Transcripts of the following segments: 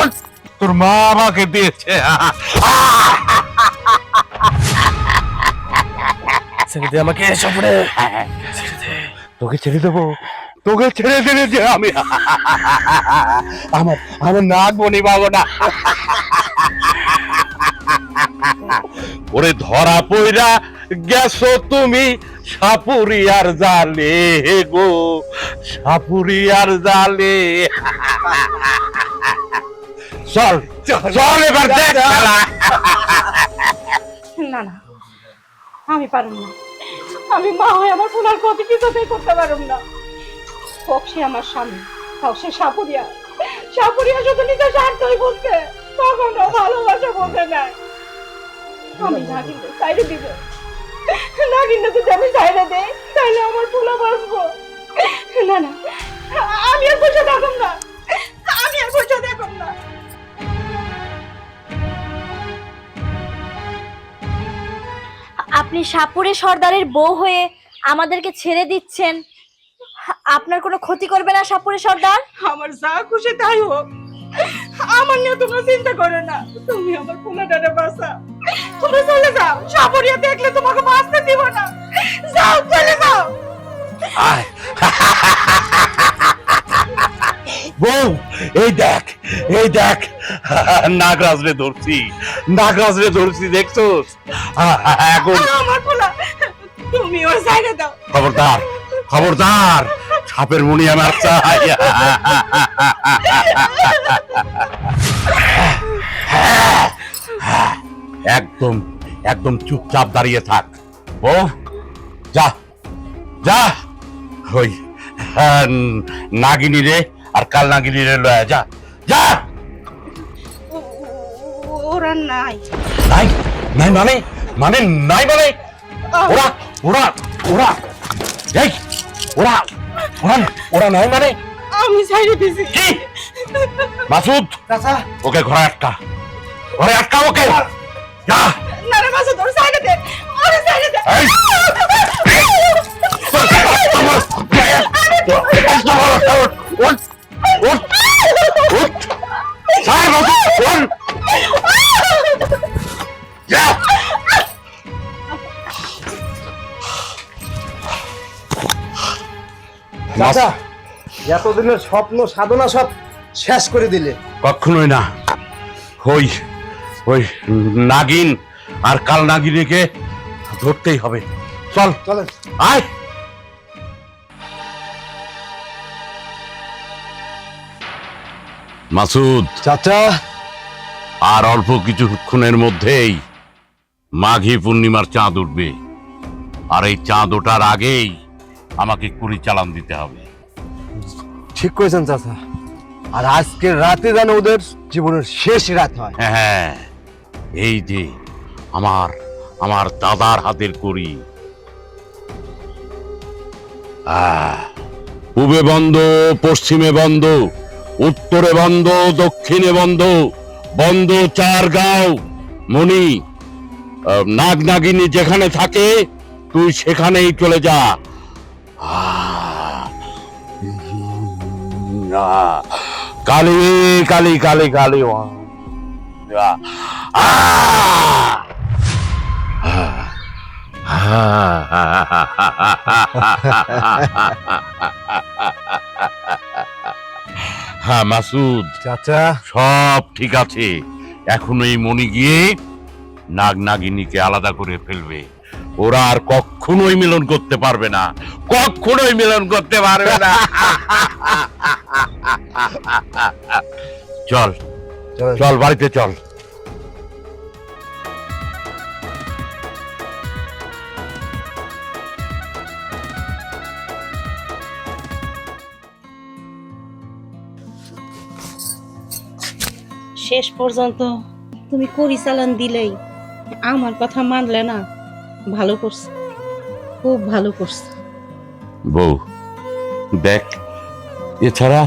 ওঠ তোর মা আমাকে দিয়েছে। ছেড়ে দে আমাকে সাপুরে তোকে ছেড়ে দেবো। তোকে ছেড়ে দিলে যে আমি। আমার আমার নাক বনি পাবো না। ওরে ধরা পইরা গেছো তুমি সাপুরিয়ার জালে গো সাপুরিয়ার জালে। চল চল। এবার দেখ খেলা। না না আমি পারুম না। আমি মা হয়ে আমার সোনার ক্ষতি কিছুতেই করতে পারুম না। হোক সে আমার স্বামী হোক সে সাপুরিয়া। সাপুরিয়া শুধু নিজের স্বার্থই বুঝছে কখনো ভালোবাসা বোঝে না আমি না কিন্তু সাইডে দিব। না কিন্তু যদি আমি সাইডে দেই তাহলে আমার পোলা বাঁচবো। না না আমি আর বসে থাকুম না। আপনি সাপুরে সর্দারের বউ হয়ে আমাদেরকে ছেড়ে দিচ্ছেন। আপনার কোনো ক্ষতি করবে না সাপুরে সর্দার? আমার যা খুশি তাই হোক। আমার নিয়ে তোমরা চিন্তা করো না। তুমি আমার পোলাটারে বাঁচা। তুমি চলে যাও। সাপরিয়া দেখলে তোমাকে বাঁচতে দিব না। যাও চলে যাও। আয়। বউ এই দেখ এই দেখ। নাগরাজ রে ধরছি নাগরাজ রে ধরছি দেখছোস? এখন আমার পোলা তুমি ওর সাইডে দাও। খবরদার খবরদার সাপের মুনি আমার চাই। একদম একদম চুপচাপ দাঁড়িয়ে থাক। ও যা যা। ওই হ্যাঁ, নাগিনী রে আর কাল নাগিনী লয়া যা যা ওরা নাই নাই নাই মানে মানে নাই মানে ওরা ওরা ওরা এই ওরা ওরা ওরা নাই মানে আমি দিছি কি মাসুদ চাচা ওকে ঘরে আটকা ঘরে আটকা ওকে যা না রে মাসুদ ওর সাইডে দে ওর সাইডে দে এই! যা। এতদিনের স্বপ্ন সাধনা সব শেষ করে দিলে। কখনোই না। ওই ওই নাগিন আর কাল নাগিনীকে ধরতেই হবে। চল চলেন। আয়। মাসুদ। চাচা। আর অল্প কিছুক্ষণের মধ্যেই মাঘী পূর্ণিমার চাঁদ উঠবে। আর এই চাঁদ ওঠার আগেই আমাকে কুড়ি চালান দিতে হবে। ঠিক করেছেন চাচা। আর আজকের রাতে যেন ওদের জীবনের শেষ রাত হয়। হ্যাঁ এই যে আমার আমার দাদার হাতের করি পূবে বন্ধ পশ্চিমে বন্ধ। উত্তরে বন্ধ দক্ষিণে বন্ধ বন্ধ চার গাঁও মণি নাগ নাগিনী যেখানে থাকে তুই সেখানেই চলে যা কালী কালী কালী কালী আহ, হ্যাঁ মাসুদ। চাচা। সব ঠিক আছে। এখন এই মনি গিয়ে নাগ নাগিনীকে আলাদা করে ফেলবে। ওরা আর কখনোই মিলন করতে পারবে না। কখনোই মিলন করতে পারবে না। চল। চল বাড়িতে চল। শেষ পর্যন্ত তুমি করি চালান দিলেই আমার কথা মানলে না, ভালো করছে, খুব ভালো করছে। বউ, দেখ, এছাড়া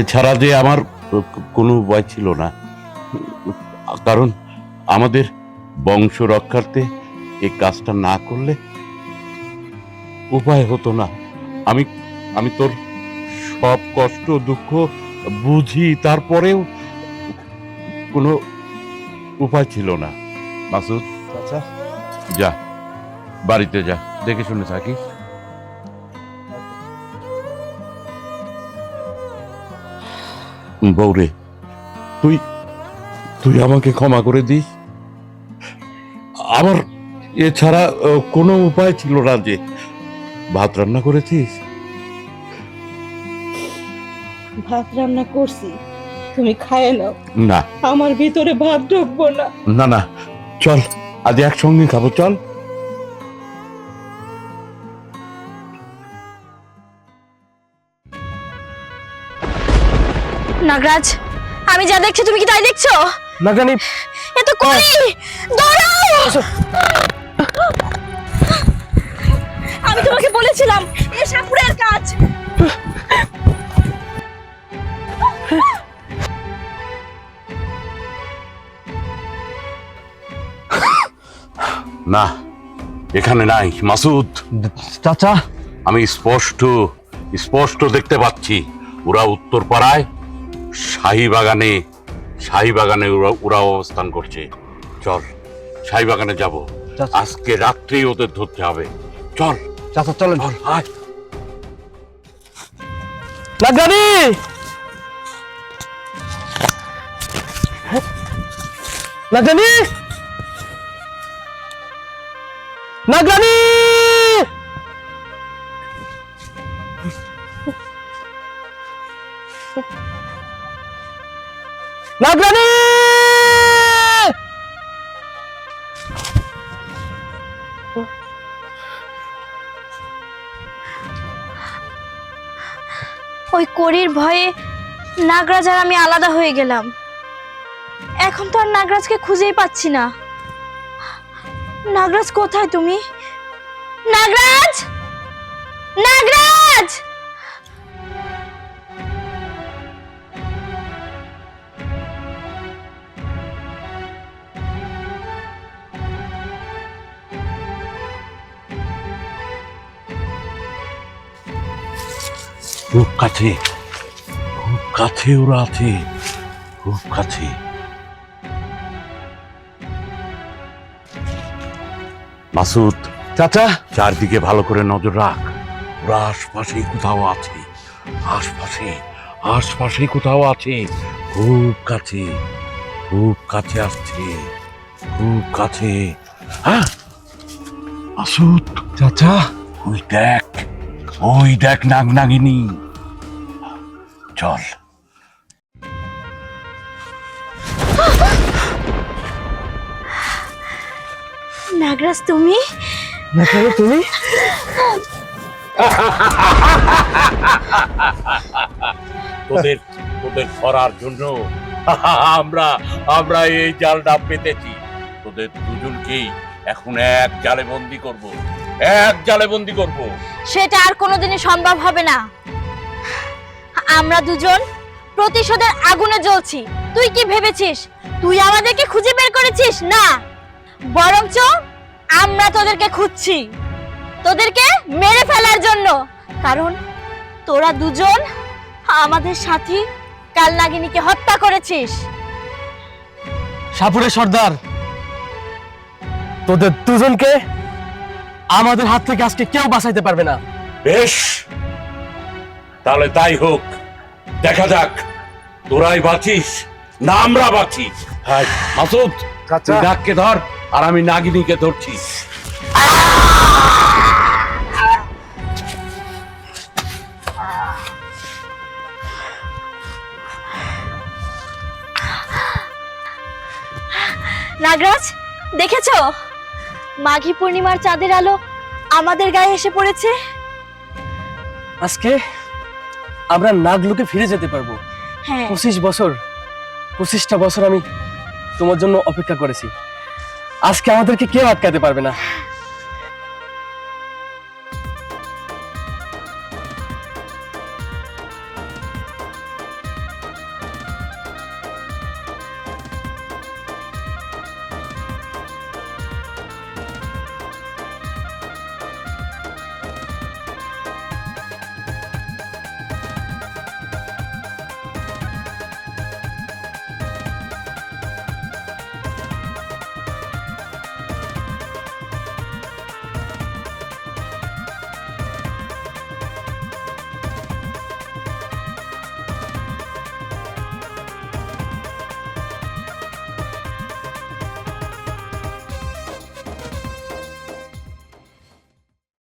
এছাড়া যে আমার কোনো উপায় ছিল না। কারণ আমাদের বংশ রক্ষার্থে এই কাজটা না করলে উপায় হতো না। আমি আমি তোর সব কষ্ট দুঃখ বুঝি, তারপরেও কোনো উপায় ছিল না। মাসুদ? চাচা? যা বাড়িতে যা দেখে শুনে থাকিস বৌরে তুই তুই আমাকে ক্ষমা করে দিস। আমার এছাড়া কোনো উপায় ছিল না যে ভাত রান্না করেছিস? ভাত রান্না করছি। তুমি খায় নাও। না। আমার ভিতরে ভাত ঢুকবো না। না না। চল আজ একসঙ্গে খাব চল। নাগরাজ আমি যা দেখছি তুমি কি তাই দেখছ? নাগরানি। এ তো করি! দাঁড়াও! আমি তোমাকে বলেছিলাম এ সাপুরের কাজ। না এখানে নাই মাসুদ। চাচা। আমি স্পষ্ট স্পষ্ট দেখতে পাচ্ছি ওরা উত্তর পাড়ায় শাহী বাগানে শাহী বাগানে ওরা ওরা অবস্থান করছে। চল শাহী বাগানে যাব আজকে রাত্রেই ওদের ধরতে হবে। চল। চাচা চলেন। চল আয়। নাগরানি নাগরানি নাগরানি! নাগরানি! ওই করির ভয়ে নাগরাজ আর আমি আলাদা হয়ে গেলাম। এখন তো আর নাগরাজকে খুঁজেই পাচ্ছি না। নাগরাজ কোথায় তুমি? নাগরাজ! নাগরাজ! খুব কাছে খুব কাছে ওরা আছে খুব কাছে। মাসুদ চাচা? চারদিকে ভালো করে নজর রাখ। ওরা আশপাশে কোথাও আছে। আশপাশে আশপাশে কোথাও আছে। খুব কাছে খুব কাছে আসছে। খুব কাছে। হ্যাঁ? মাসুদ চাচা? ওই দেখ ওই দেখ নাগ নাগিনী চল। নাগরাজ তুমি? নাগরানি তুমি? তোদের তোদের ধরার জন্য আমরা আমরা এই জালটা পেতেছি। তোদের দুজনকেই এখন এক জালে বন্দি করব। এক জালে বন্দি করব। সেটা আর কোনোদিনই সম্ভব হবে না। আমরা দুজন প্রতিশোধের আগুনে জ্বলছি। তুই কি ভেবেছিস? তুই আমাদেরকে খুঁজে বের করেছিস? না। বরঞ্চ আমরা তোদেরকে খুঁজছি। তোদেরকে মেরে ফেলার জন্য। কারণ তোরা দুজন আমাদের সাথী কালনাগিনীকে হত্যা করেছিস। সাপুরের সর্দার তোদের দুজনকে আমাদের হাত থেকে আজকে কেউ বাঁচাইতে পারবে না। বেশ তাহলে তাই হোক। দেখা যাক তোরাই বাঁচিস না আমরা বাঁচি হ্যাঁ মাসুদ। তুই ধর। আর আমি নাগিনীকে ধরছি। নাগরাজ দেখেছ? মাঘী পূর্ণিমার চাঁদের আলো আমাদের গায়ে এসে পড়েছে? আজকে আমরা নাগলুকে ফিরে যেতে পারব। হ্যাঁ। পঁচিশ বছর পঁচিশটা বছর আমি তোমার জন্য অপেক্ষা করেছি। আজকে আমাদেরকে কেউ আটকাতে পারবে না।